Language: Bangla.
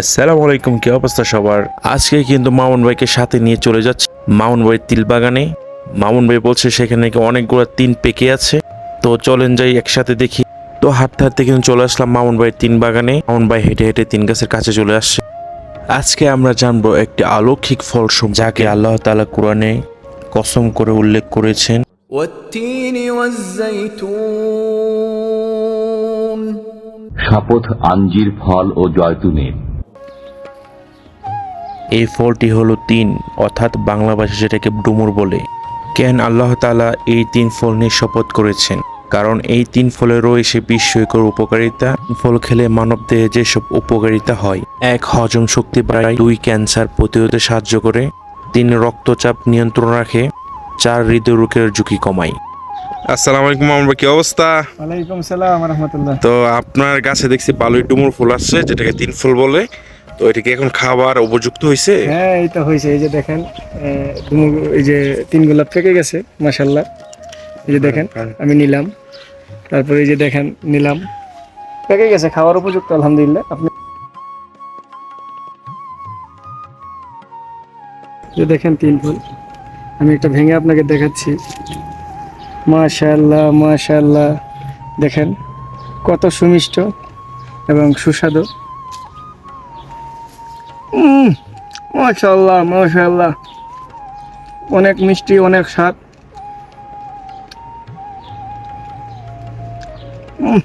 আসসালাম আলাইকুম কি অবস্থা সবার? আজকে কিন্তু মামুন ভাইকে সাথে নিয়ে চলে যাচ্ছে মামুন ভাইয়ের তিল বাগানে মামুন ভাই বলছে সেখানে নাকি অনেকগুলো তিন পেকে আছে। তো চলেন যাই একসাথে দেখি। তো হাঁটতে হাঁটতে কিন্তু চলে আসলাম মামুন ভাইয়ের তিন বাগানে মামুন ভাই হেঁটে হেঁটে তিন গাছের কাছে চলে আসছে। আজকে আমরা জানব একটি আলৌকিক ফল যাকে আল্লাহ তালা কোরআনে কসম করে উল্লেখ করেছেন। শপথ আঞ্জির ফল ও জয়তুনের। এই ফলটি হলো তিন অর্থাৎ বাংলা ভাষা যেটাকে ডুমুর বলে। কেন আল্লাহ তাআলা এই তিন ফল নিয়ে শপথ করেছেন? কারণ এই তিন ফলে রয়েছে বিস্ময়কর উপকারিতা। ফল খেলে মানব দেহে যেসব উপকারিতা হয় এক হজম শক্তি বাড়ায় দুই ক্যান্সার প্রতিরোধে সাহায্য করে তিন রক্তচাপ নিয়ন্ত্রণ রাখে চার হৃদরোগের ঝুঁকি কমায়। আসসালামু আলাইকুম আমরা কি অবস্থা? ওয়ালাইকুম সালাম রহমতুল্লাহ। তো আপনার গাছে দেখছি বালুই ডুমুর ফুল আসছে যেটাকে তিন ফুল বলে। তো এটাকে এখন খাবার উপযুক্ত হয়েছে হ্যাঁ এই তো হয়েছে এই যে দেখেন এই যে তিন গোলাপ থেকে গেছে মাসাল্লাহ এই যে দেখেন আমি নিলাম। তারপরে এই যে দেখেন নিলাম। পেকে গেছে খাওয়ার উপযুক্ত আলহামদুলিল্লাহ। আপনি যে দেখেন তিন ফুল। আমি একটা ভেঙে আপনাকে দেখাচ্ছি। মাশাল্লাহ মাশাল্লাহ দেখেন কত সুমিষ্ট এবং সুস্বাদু। মাশাল্লাহ মাশাল্লাহ অনেক মিষ্টি অনেক স্বাদ। উম,